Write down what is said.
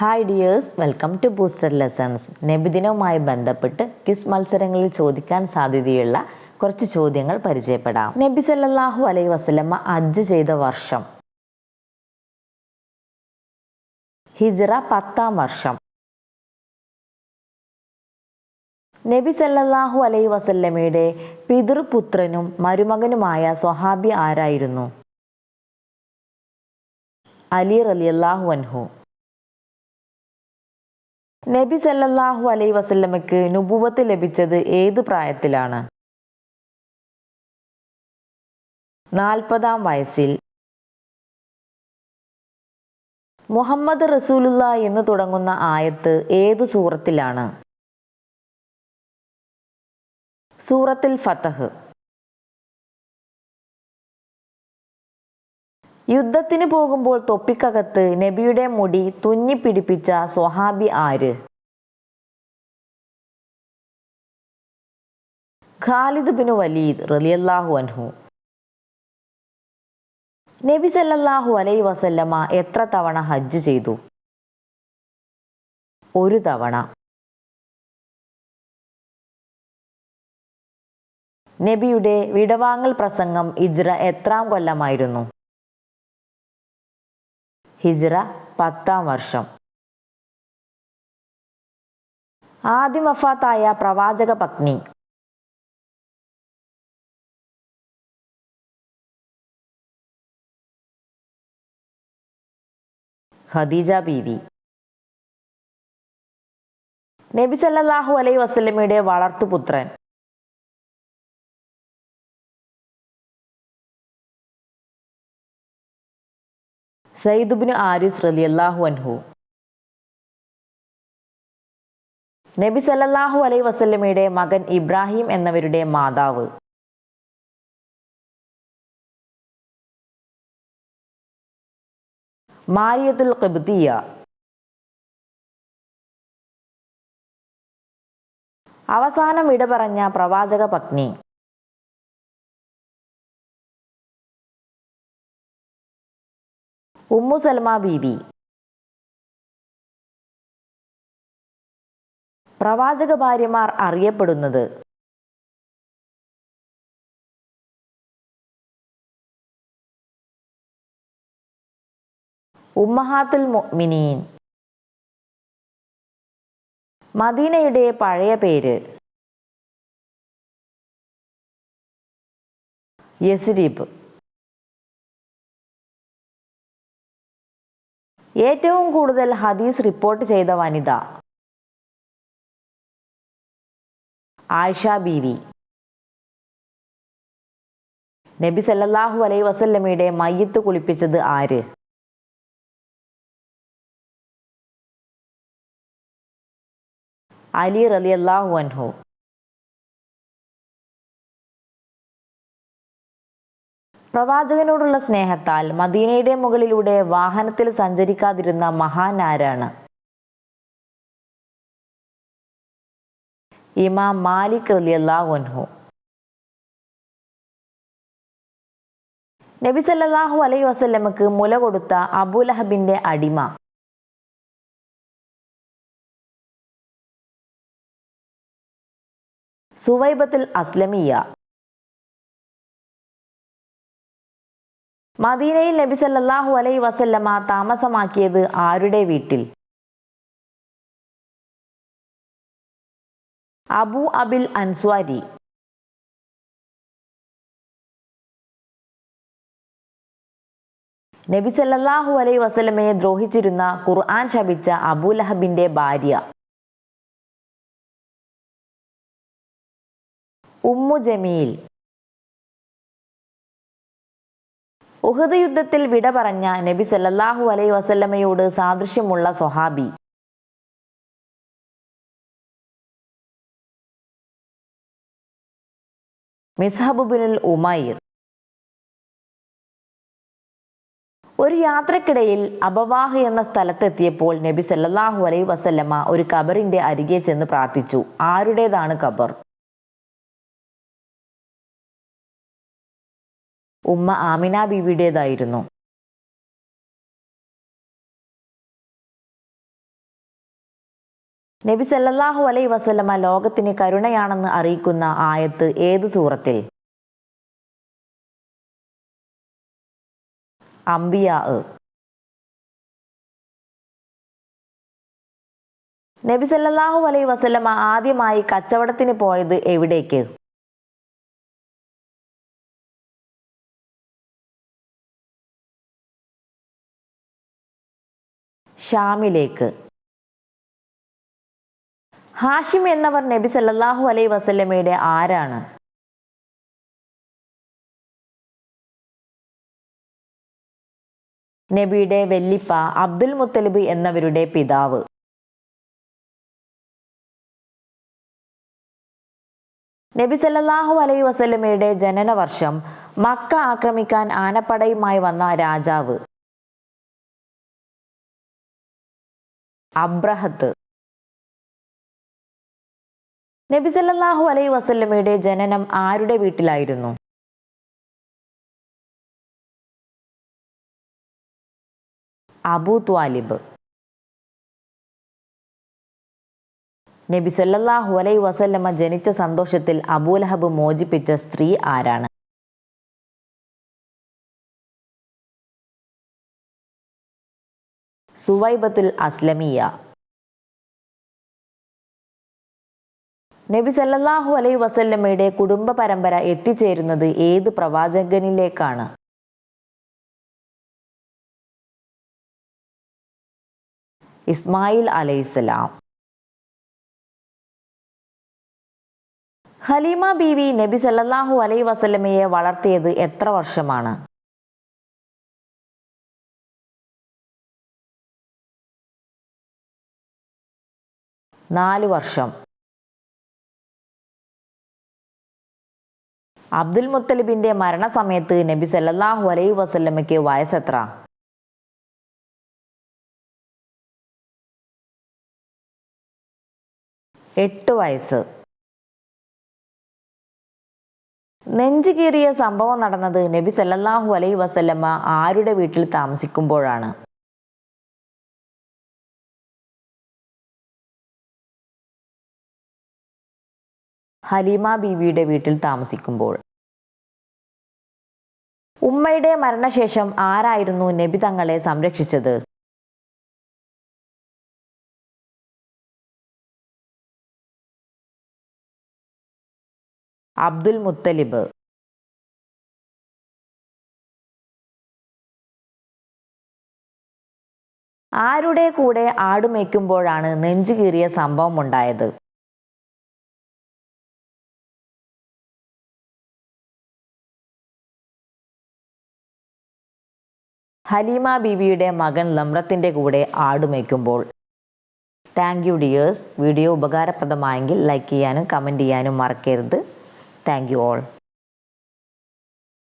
Hi dears welcome to booster lessons നബിദിനവുമായി ബന്ധപ്പെട്ട് quiz മത്സരങ്ങളിൽ ചോദിക്കാൻ സാധ്യതയുള്ള കുറച്ച് ചോദ്യങ്ങൾ പരിചയപ്പെടാം. നബി സല്ലാഹു അലൈ വസലമ്മ ഹജ്ജ് ചെയ്ത വർഷം. ഹിജ്റ പത്താം വർഷം. നബി സല്ലാഹു അലൈ വസല്ലമയുടെ പിതൃപുത്രനും മരുമകനുമായ സ്വഹാബി ആരായിരുന്നു? അലി റലിയല്ലാഹു അൻഹു. നബി സല്ലല്ലാഹു അലൈ വസല്ലമയ്ക്ക് നുബുവത്ത് ലഭിച്ചത് ഏത് പ്രായത്തിലാണ്? നാൽപ്പതാം വയസ്സിൽ. മുഹമ്മദ് റസൂലുള്ള എന്ന് തുടങ്ങുന്ന ആയത്ത് ഏത് സൂറത്തിലാണ്? സൂറത്തിൽ ഫതഹ്. യുദ്ധത്തിന് പോകുമ്പോൾ തൊപ്പിക്കകത്ത് നബിയുടെ മുടി തുന്നിപ്പിടിപ്പിച്ച സ്വഹാബി ആര്? ഖാലിദ് ബിൻ വലീദ് റലിയല്ലാഹു അൻഹു. നബി സല്ലല്ലാഹു അലൈ വസല്ലമ എത്ര തവണ ഹജ്ജ് ചെയ്തു? ഒരു തവണ. നബിയുടെ വിടവാങ്ങൽ പ്രസംഗം ഇജ്ര എത്രാം കൊല്ലമായിരുന്നു? ഹിജ്റ പത്താം വർഷം. ആദ്യം വഫാത്തായ പ്രവാചക പത്നി. ഖദീജ ബീവി. നബി സല്ലല്ലാഹു അലൈഹി വസല്ലമയുടെ വളർത്തുപുത്രൻ. സയ്യിദുബിന് ആരിസ് റലി അള്ളാഹു അൻഹു. നബി സല്ലല്ലാഹു അലൈ വസല്ലമയുടെ മകൻ ഇബ്രാഹിം എന്നവരുടെ മാതാവ്. മാരിയത്തുൽ ഖിബ്തിയ. അവസാനം വിട പറഞ്ഞ പ്രവാചക പത്നി. ഉമ്മു സൽമ ബീബി പ്രവാചക ഭാര്യമാർ അറിയപ്പെടുന്നത്. ഉമ്മഹാത്തുൽ മുഅ്മിനീൻ. മദീനയുടെ പഴയ പേര്. യസ്രീബ്. ഏറ്റവും കൂടുതൽ ഹദീസ് റിപ്പോർട്ട് ചെയ്ത വനിത. ആയിഷ ബീവി. നബി സല്ലല്ലാഹു അലൈ വസല്ലമയുടെ മയ്യത്ത് കുളിപ്പിച്ചത് ആര്? അലി റളിയല്ലാഹു അൻഹു. പ്രവാചകനോടുള്ള സ്നേഹത്താൽ മദീനയുടെ മുകളിലൂടെ വാഹനത്തിൽ സഞ്ചരിക്കാതിരുന്ന മഹാൻ ആരാണ് ഇമാം മാലിക് റളിയല്ലാഹു അൻഹു. നബി സല്ലല്ലാഹു അലൈഹി വസല്ലമക്ക് മുല കൊടുത്ത അബൂലഹബിന്റെ അടിമ. സുവൈബത്തുൽ അസ്ലമിയ. മദീനയിൽ നബി സല്ലല്ലാഹു അലൈഹി വസല്ലമ താമസമാക്കിയത് ആരുടെ വീട്ടിൽ? അബു അബിൽ അൻസ്വാരി. നബി സല്ലല്ലാഹു അലൈഹി വസല്ലമയെ ദ്രോഹിച്ചിരുന്ന ഖുർആൻ ശപിച്ച അബൂലഹബിന്റെ ഭാര്യ. ഉമ്മു ജമീൽ. ഉഹദ് യുദ്ധത്തിൽ വിട പറഞ്ഞ നബി സല്ലല്ലാഹു അലൈ വസല്ലമയോട് സാദൃശ്യമുള്ള സ്വഹാബി. മിസ്ഹബുബിനുൽ ഉമൈർ. ഒരു യാത്രക്കിടയിൽ അബവാഹ് എന്ന സ്ഥലത്തെത്തിയപ്പോൾ നബി സല്ലല്ലാഹു അലൈ വസല്ലമ ഒരു കബറിന്റെ അരികെ ചെന്ന് പ്രാർത്ഥിച്ചു. ആരുടേതാണ് കബർ ഉമ്മ ആമിന ബീവിയുടേതായിരുന്നു. നബി സല്ലല്ലാഹു അലൈ വസല്ലമ ലോകത്തിന് കരുണയാണെന്ന് അറിയിക്കുന്ന ആയത്ത് ഏത് സൂറത്തിൽ? അംബിയാ നബി സല്ലല്ലാഹു അലൈ വസല്ലമ ആദ്യമായി കച്ചവടത്തിന് പോയത് എവിടേക്ക്? ഷാമിലേക്ക്. ഹാഷിം എന്നവർ നബി സല്ലാഹു അലൈ വസല്ലമയുടെ ആരാണ്? നബിയുടെ വെല്ലിപ്പ അബ്ദുൽ മുത്തലിബ് എന്നവരുടെ പിതാവ്. നബി സല്ലാഹു അലൈ വസല്ലമയുടെ ജനന വർഷം മക്ക ആക്രമിക്കാൻ ആനപ്പടയുമായി വന്ന രാജാവ്. അബ്രഹത്ത്. നബി സല്ലല്ലാഹു അലൈ വസല്ലമയുടെ ജനനം ആരുടെ വീട്ടിലായിരുന്നു? അബൂ ത്വാലിബ്. നബി സല്ലാഹു അലൈ വസല്ലമ്മ ജനിച്ച സന്തോഷത്തിൽ അബൂലഹബ് മോചിപ്പിച്ച സ്ത്രീ ആരാണ്? സുവൈബത്തുൽ അസ്ലമിയ. നബി സല്ലല്ലാഹു അലൈ വസല്ലമയുടെ കുടുംബ പരമ്പര എത്തിച്ചേരുന്നത് ഏത് പ്രവാചകനിലേക്കാണ്? ഇസ്മായിൽ അലൈഹിസ്സലാം. ഹലീമ ബീവി നബി സല്ലല്ലാഹു അലൈ വസല്ലമയെ വളർത്തിയത് എത്ര വർഷമാണ്? നാല് വർഷം. അബ്ദുൽ മുത്തലിബിന്റെ മരണസമയത്ത് നബി സല്ലാഹു അലൈ വസല്ലമയ്ക്ക് വയസ്സെത്ര? എട്ട് വയസ്സ്. നെഞ്ചു കീറിയ സംഭവം നടന്നത് നബി സല്ലാഹു അലൈ വസല്ലമ്മ ആരുടെ വീട്ടിൽ താമസിക്കുമ്പോഴാണ്? ഹലീമ ബീവിയുടെ വീട്ടിൽ താമസിക്കുമ്പോൾ. ഉമ്മയുടെ മരണശേഷം ആരായിരുന്നു നബി തങ്ങളെ സംരക്ഷിച്ചത്? അബ്ദുൽ മുത്തലിബ്. ആരുടെ കൂടെ ആടുമേയ്ക്കുമ്പോഴാണ് നെഞ്ചു കീറിയ സംഭവം ഉണ്ടായത്? ഹലീമ ബീവിയുടെ മകൻ ലമ്രത്തിന്റെ കൂടെ ആടുമേക്കുമ്പോൾ. താങ്ക് യു ഡിയേഴ്സ് വീഡിയോ ഉപകാരപ്രദമായെങ്കിൽ ലൈക്ക് ചെയ്യാനും കമന്റ് ചെയ്യാനും മറക്കരുത്. Thank you all